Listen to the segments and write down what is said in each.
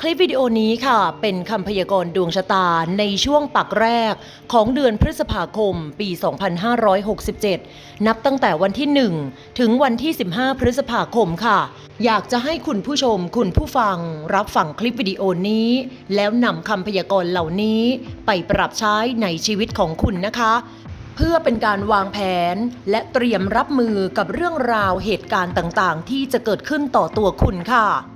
คลิปวิดีโอนี้ค่ะ เป็นคำพยากรณ์ดวงชะตาในช่วงปักแรกของเดือนพฤษภาคม ปี 2567 นับตั้งแต่วันที่ 1 ถึงวันที่ 15 พฤษภาคมค่ะ อยากจะให้คุณผู้ชมคุณผู้ฟังรับฟังคลิปวิดีโอนี้ แล้วนำคำพยากรณ์เหล่านี้ไปปรับใช้ในชีวิตของคุณนะคะ เพื่อเป็นการวางแผนและเตรียมรับมือกับเรื่องราวเหตุการณ์ต่างๆ ที่จะเกิดขึ้นต่อตัวคุณค่ะ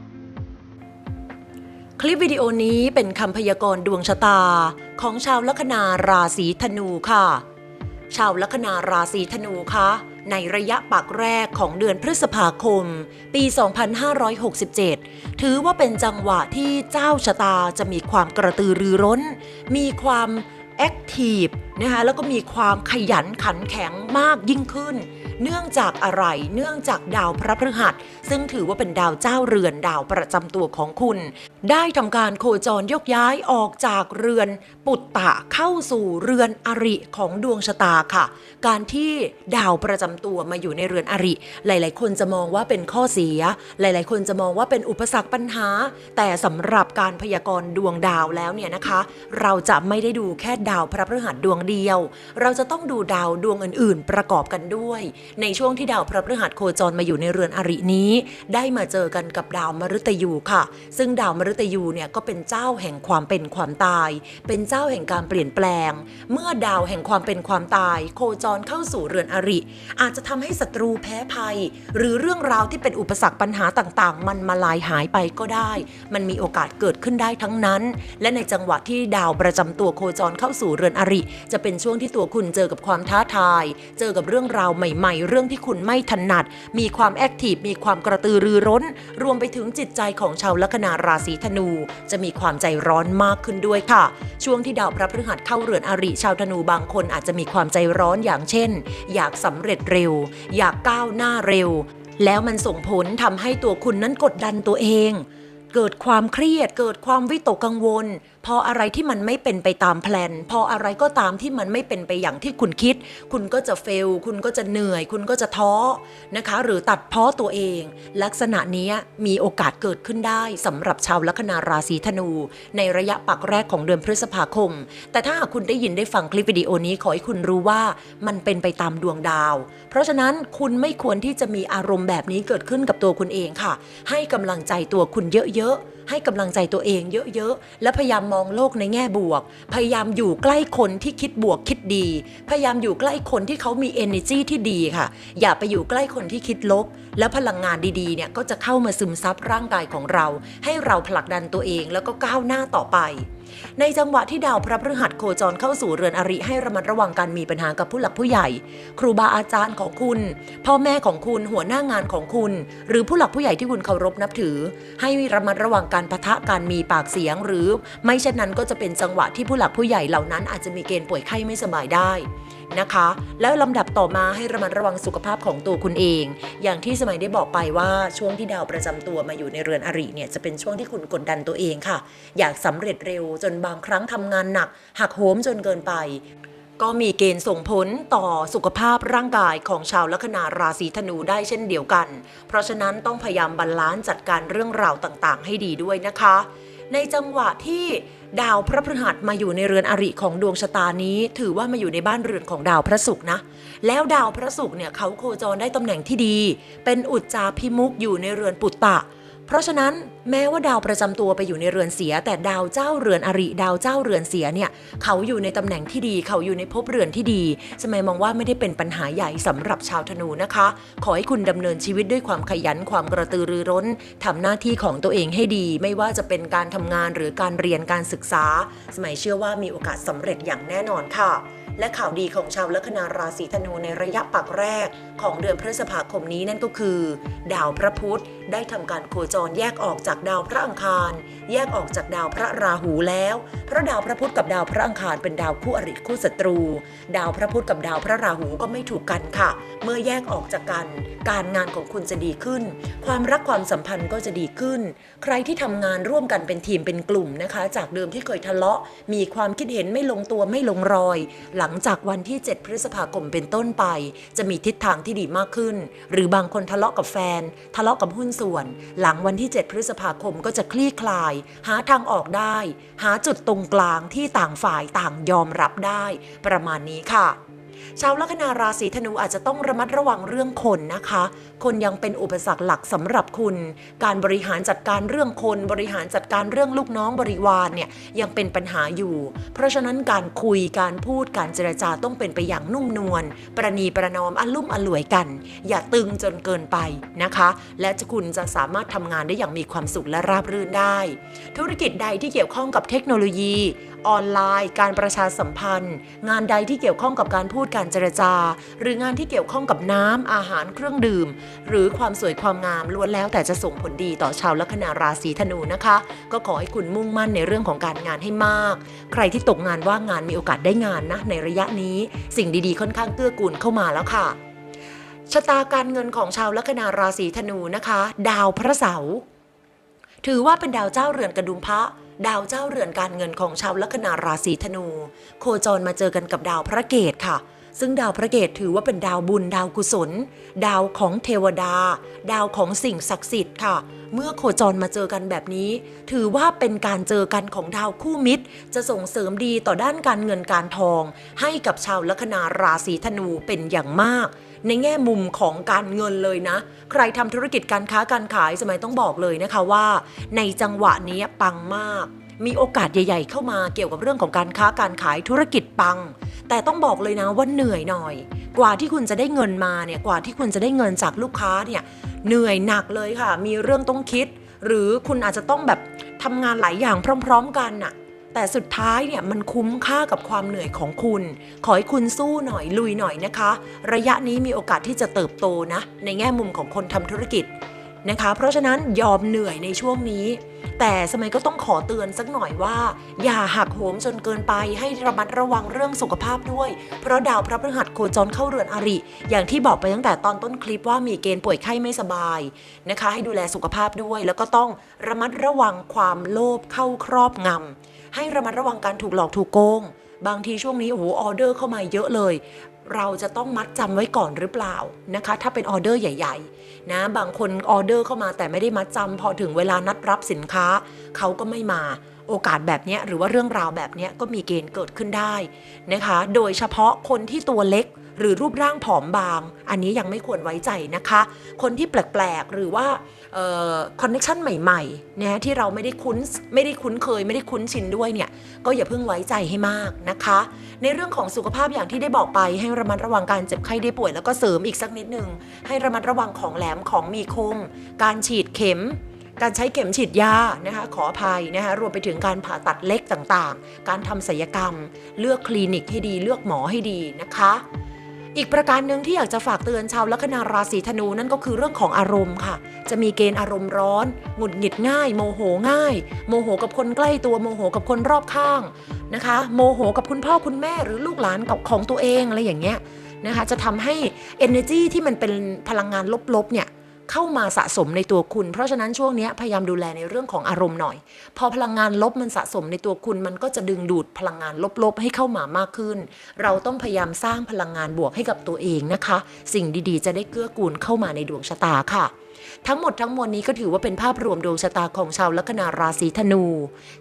คลิปวิดีโอนี้เป็นคำพยากรณ์ดวงชะตา ของชาวลัคนาราศีธนูค่ะ ชาวลัคนาราศีธนูคะในระยะปักแรกของเดือนพฤษภาคม ปี 2567 ถือว่าเป็นจังหวะที่เจ้าชะตาจะมีความกระตือรือร้น มีความแอคทีฟ นะคะแล้วก็มีความขยันขันแข็งมากยิ่งขึ้น เนื่องจากอะไรเนื่องจากดาวพระพฤหัส ซึ่งถือว่าเป็นดาวเจ้าเรือนดาวประจำตัวของคุณ ได้ทำการโคจรยกย้ายออกจากเรือนปุตตะเข้าสู่เรือนอริของดวงชะตาค่ะ การที่ดาวประจำตัวมาอยู่ในเรือนอริ หลาย ๆ คนจะมองว่าเป็นข้อเสีย หลาย ๆ คนจะมองว่าเป็นอุปสรรคปัญหา แต่สำหรับการพยากรณ์ดวงดาวแล้วเนี่ยนะคะ เราจะไม่ได้ดูแค่ดาวพระพฤหัสดวงเดียว เราจะต้องดูดาวดวงอื่นๆ ประกอบกันด้วย ในช่วงที่ดาวพระพฤหัสโคจรมาอยู่ในเรือนอรินี้ ได้มาเจอกันกับดาวมฤตยูค่ะ ซึ่งดาวมฤตยูเนี่ยก็เป็นเจ้าแห่งความเป็นความตาย เป็นเจ้าแห่งการเปลี่ยนแปลง เมื่อดาวแห่งความเป็นความตาย โคจรเข้าสู่เรือนอริ อาจจะทำให้ศัตรูแพ้ภัย หรือเรื่องราวที่เป็นอุปสรรคปัญหาต่างๆ มันมาลายหายไปก็ได้ มันมีโอกาสเกิดขึ้นได้ทั้งนั้น และในจังหวะที่ดาวประจำตัวโคจรเข้าสู่เรือนอริจะเป็นช่วงที่ตัวคุณเจอกับความท้าทาย เจอกับเรื่องราวใหม่ๆ เรื่องที่คุณไม่ถนัด มีความแอคทีฟ มีความกระตือรือร้น รวมไปถึงจิตใจของชาวลัคนาราศีธนู จะมีความใจร้อนมากขึ้นด้วยค่ะ ช่วงที่ดาวพระพฤหัสเข้าเรือนอริชาวธนูบางคนอาจจะมีความใจร้อนอย่างเช่น อยากสำเร็จเร็ว อยากก้าวหน้าเร็ว แล้วมันส่งผลทำให้ตัวคุณนั้นกดดันตัวเอง เกิดความเครียด เกิดความวิตกกังวลพออะไรที่มันไม่เป็นไปตามแพลนพออะไรก็ตามที่มันไม่เป็นไปอย่างที่คุณคิด คุณก็จะเฟล คุณก็จะเหนื่อย คุณก็จะท้อนะคะ หรือตัดเพ้อตัวเอง ลักษณะนี้มีโอกาสเกิดขึ้นได้สำหรับชาวลัคนาราศีธนู ในระยะปักแรกของเดือนพฤษภาคม แต่ถ้าหากคุณได้ยินได้ฟังคลิปวิดีโอนี้ขอให้คุณรู้ว่ามันเป็นไปตามดวงดาว เพราะฉะนั้นคุณไม่ควรที่จะมีอารมณ์แบบนี้เกิดขึ้นกับตัวคุณเองค่ะ ให้กำลังใจตัวคุณเยอะๆ ให้กำลังใจตัวเองเยอะๆ และพยายามมองโลกในแง่บวก พยายามอยู่ใกล้คนที่คิดบวกคิดดี พยายามอยู่ใกล้คนที่เขามี energy ที่ดีค่ะ อย่าไปอยู่ใกล้คนที่คิดลบ แล้วพลังงานดีๆเนี่ยก็จะเข้ามาซึมซับร่างกายของเรา ให้เราผลักดันตัวเองแล้วก็ก้าวหน้าต่อไป ในจังหวะที่ดาวพระพฤหัสโคจรเข้าสู่เรือนอริให้ระมัดระวังการมีปัญหากับผู้หลักผู้ใหญ่ ครูบาอาจารย์ของคุณ พ่อแม่ของคุณหัวหน้างานของคุณ หรือผู้หลักผู้ใหญ่ที่คุณเคารพนับถือ ให้ระมัดระวังการปะทะการมีปากเสียง หรือ ไม่เช่นนั้นก็จะเป็นจังหวะที่ผู้หลักผู้ใหญ่เหล่านั้นอาจจะมีเกณฑ์ป่วยไข้ไม่สบายได้ นะคะ แล้วลำดับต่อมาให้ระมัดระวังสุขภาพของตัวคุณเอง อย่างที่สมัยได้บอกไปว่าช่วงที่ดาวประจำตัวมาอยู่ในเรือนอริเนี่ยจะเป็นช่วงที่คุณกดดันตัวเองค่ะ อยากสำเร็จเร็วจนบางครั้งทำงานหนัก หักโหมจนเกินไปก็มีเกณฑ์ส่งผลต่อสุขภาพร่างกายของชาวลัคนาราศีธนูได้เช่นเดียวกัน เพราะฉะนั้นต้องพยายามบาลานซ์จัดการเรื่องราวต่างๆ ให้ดีด้วยนะคะ ในจังหวะที่ดาวพระพฤหัสมาอยู่ในเรือนอริของดวงชะตานี้ ถือว่ามาอยู่ในบ้านเรือนของดาวพระศุกร์นะ แล้วดาวพระศุกร์เนี่ยเขาโคจรได้ตำแหน่งที่ดี เป็นอุจจาพิมุกอยู่ในเรือนปุตตะ เพราะฉะนั้นแม้ว่าดาวประจำตัวไปอยู่ในเรือนเสีย แต่ดาวเจ้าเรือนอริ ดาวเจ้าเรือนเสียเนี่ยเขาอยู่ในตำแหน่งที่ดี เขาอยู่ในภพเรือนที่ดีสมัยมองว่าไม่ได้เป็นปัญหาใหญ่สำหรับชาวธนูนะคะ ขอให้คุณดำเนินชีวิตด้วยความขยันความกระตือรือร้นทำหน้าที่ของตัวเองให้ดี ไม่ว่าจะเป็นการทำงานหรือการเรียนการศึกษา สมัยเชื่อว่ามีโอกาสสำเร็จอย่างแน่นอนค่ะ และข่าวดีของชาวลัคนาราศีธนูในระยะปักแรก ของเดือนพฤษภาคมนี้นั่นก็คือ ดาวพระพุธได้ทำการโคจรแยกออกจากดาวพระอังคาร แยกออกจากดาวพระราหูแล้วเพราะดาวพระพุธกับดาวพระอังคารเป็นดาวคู่อริคู่ศัตรู ดาวพระพุธกับดาวพระราหูก็ไม่ถูกกันค่ะ เมื่อแยกออกจากกัน การงานของคุณจะดีขึ้น ความรักความสัมพันธ์ก็จะดีขึ้น ใครที่ทำงานร่วมกันเป็นทีมเป็นกลุ่มนะคะ จากเดิมที่เคยทะเลาะ มีความคิดเห็นไม่ลงตัวไม่ลงรอย หลังงจากวันที่ 7 พฤษภาคมเป็นต้นไป จะมีทิศทางที่ดีมากขึ้น หรือบางคนทะเลาะกับแฟน ทะเลาะกับหุ้นส่วน หลังวันที่ 7 พฤษภาคมก็จะคลี่คลาย หาทางออกได้ หาจุดตรงกลางที่ต่างฝ่ายต่างยอมรับได้ ประมาณนี้ค่ะ ชาวลัคนาราศีธนูอาจจะต้องระมัดระวังเรื่องคนนะคะ คนยังเป็นอุปสรรคหลักสำหรับคุณ การบริหารจัดการเรื่องคน บริหารจัดการเรื่องลูกน้องบริวารเนี่ยยังเป็นปัญหาอยู่ เพราะฉะนั้นการคุยการพูดการเจรจาต้องเป็นไปอย่างนุ่มนวลประนีประนอมอลุ่มอล่วยกัน อย่าตึงจนเกินไปนะคะ และจะคุณจะสามารถทำงานได้อย่างมีความสุขและราบรื่นได้ ธุรกิจใดที่เกี่ยวข้องกับเทคโนโลยีออนไลน์ การประชาสัมพันธ์ งานใดที่เกี่ยวข้องกับการพูดการเจรจา หรืองานที่เกี่ยวข้องกับน้ำอาหารเครื่องดื่ม หรือความสวยความงามล้วนแล้ว แต่จะส่งผลดีต่อชาวลัคนาราศีธนูนะคะ ก็ขอให้คุณมุ่งมั่นในเรื่องของการงานให้มาก ใครที่ตกงานว่างงานมีโอกาสได้งานนะ ในระยะนี้ สิ่งดีๆ ค่อนข้างเกื้อกูลเข้ามาแล้วค่ะชะตาการเงินของชาวลัคนาราศีธนูนะคะ ดาวพระเสาร์ ถือว่าเป็นดาวเจ้าเรือนกระดุมพระดาวเจ้าเรือนการเงินของชาวลัคนาราศีธนู โคจรมาเจอกันกับดาวพระเกตค่ะ ซึ่งดาวพระเกตถือว่าเป็นดาวบุญดาวกุศล ดาวของเทวดา ดาวของสิ่งศักดิ์สิทธิ์ค่ะ เมื่อโคจรมาเจอกันแบบนี้ ถือว่าเป็นการเจอกันของดาวคู่มิตร จะส่งเสริมดีต่อด้านการเงินการทอง ให้กับชาวลัคนาราศีธนูเป็นอย่างมาก ในแง่มุมของการเงินเลยนะ ใครทำธุรกิจการค้าการขายสมัยต้องบอกเลยนะคะว่า ในจังหวะนี้ปังมาก มีโอกาสใหญ่ ๆ เข้ามาเกี่ยวกับเรื่องของการค้าการขายธุรกิจปัง แต่ต้องบอกเลยนะว่าเหนื่อยหน่อย กว่าที่คุณจะได้เงินมาเนี่ยกว่าที่คุณจะได้เงินจากลูกค้าเนี่ยเหนื่อยหนักเลยค่ะ มีเรื่องต้องคิด หรือคุณอาจจะต้องแบบทำงานหลายอย่างพร้อม ๆ กันน่ะ แต่สุดท้ายเนี่ยมันคุ้มค่ากับความเหนื่อยของคุณ ขอให้คุณสู้หน่อยลุยหน่อยนะคะ ระยะนี้มีโอกาสที่จะเติบโตนะ ในแง่มุมของคนทำธุรกิจ นะคะ เพราะฉะนั้นยอมเหนื่อยในช่วงนี้ แต่สมัยก็ต้องขอเตือนสักหน่อยว่า อย่าหักโหมจนเกินไปให้ระมัดระวังเรื่องสุขภาพด้วย เพราะดาวพระพฤหัสโคจรเข้าเรือนอริ อย่างที่บอกไปตั้งแต่ตอนต้นคลิปว่ามีเกณฑ์ป่วยไข้ไม่สบายนะคะ ให้ดูแลสุขภาพด้วย แล้วก็ต้องระมัดระวังความโลภเข้าครอบงำให้ระมัดระวังการถูกหลอกถูกโกง บางทีช่วงนี้โอ้โหออเดอร์เข้ามาเยอะเลยเราจะต้องมัดจำไว้ก่อนหรือเปล่านะคะ ถ้าเป็นออเดอร์ใหญ่ ๆ นะบางคนออเดอร์เข้ามาแต่ไม่ได้มัดจำพอถึงเวลานัดรับสินค้า เขาก็ไม่มา โอกาสแบบนี้หรือว่าเรื่องราวแบบนี้ก็มีเกณฑ์เกิดขึ้นได้นะคะ โดยเฉพาะคนที่ตัวเล็กหรือรูปร่างผอมบาง อันนี้ยังไม่ควรไว้ใจนะคะ คนที่แปลกๆ หรือว่าคอนเนคชันใหม่ๆนะที่เราไม่ได้คุ้นไม่ได้คุ้นเคย ไม่ได้คุ้นชินด้วยเนี่ย ก็อย่าเพิ่งไว้ใจให้มากนะคะ ในเรื่องของสุขภาพอย่างที่ได้บอกไป ให้ระมัดระวังการเจ็บไข้ได้ป่วยแล้วก็เสริมอีกสักนิดนึงให้ระมัดระวังของแหลมของมีคม การฉีดเข็ม การใช้เข็มฉีดยานะคะขออภัยนะคะรวมไปถึงการผ่าตัดเล็กต่างๆ การทำศัลยกรรม เลือกคลินิกให้ดีเลือกหมอให้ดีนะคะอีกประการหนึ่งที่อยากจะฝากเตือนชาวลัคนาราศีธนูนั่นก็คือเรื่องของอารมณ์ค่ะ จะมีเกณฑ์อารมณ์ร้อน หงุดหงิดง่าย โมโหง่าย โมโหกับคนใกล้ตัวโมโหกับคนรอบข้างนะคะ โมโหกับคุณพ่อคุณแม่หรือลูกหลานกับของตัวเองอะไรอย่างเงี้ยนะคะ จะทำให้ energy ที่มันเป็นพลังงานลบๆเนี่ย เข้ามาสะสมในตัวคุณ เพราะฉะนั้นช่วงนี้พยายามดูแลในเรื่องของอารมณ์หน่อย พอพลังงานลบมันสะสมในตัวคุณ มันก็จะดึงดูดพลังงานลบๆ ให้เข้ามามากขึ้น เราต้องพยายามสร้างพลังงานบวกให้กับตัวเองนะคะ สิ่งดีๆ จะได้เกื้อกูลเข้ามาในดวงชะตาค่ะทั้งหมดทั้งมวลนี้ก็ถือว่าเป็นภาพรวมดวงชะตาของชาวลัคนาราศีธนู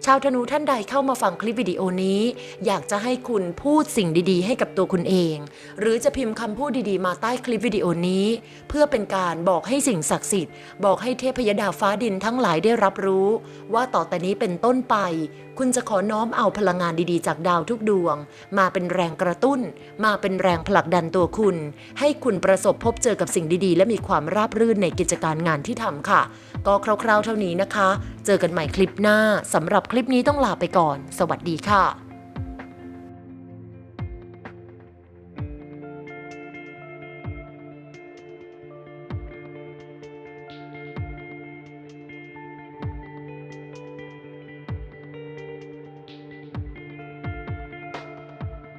ชาวธนูท่านใดเข้ามาฟังคลิปวิดีโอนี้ อยากจะให้คุณพูดสิ่งดีๆ ให้กับตัวคุณเอง หรือจะพิมพ์คำพูดดีๆ มาใต้คลิปวิดีโอนี้ เพื่อเป็นการบอกให้สิ่งศักดิ์สิทธิ์ บอกให้เทพยดาฟ้าดินทั้งหลายได้รับรู้ ว่าต่อแต่นี้เป็นต้นไป คุณจะขอน้อมเอาพลังงานดีๆ จากดาวทุกดวง มาเป็นแรงกระตุ้น มาเป็นแรงผลักดันตัวคุณ ให้คุณประสบพบเจอกับสิ่งดีๆ และมีความราบรื่นในกิจการงานที่ทำค่ะ ก็คร่าวๆเท่านี้นะคะ เจอกันใหม่คลิปหน้าสำหรับคลิปนี้ต้องลาไปก่อน สวัสดีค่ะ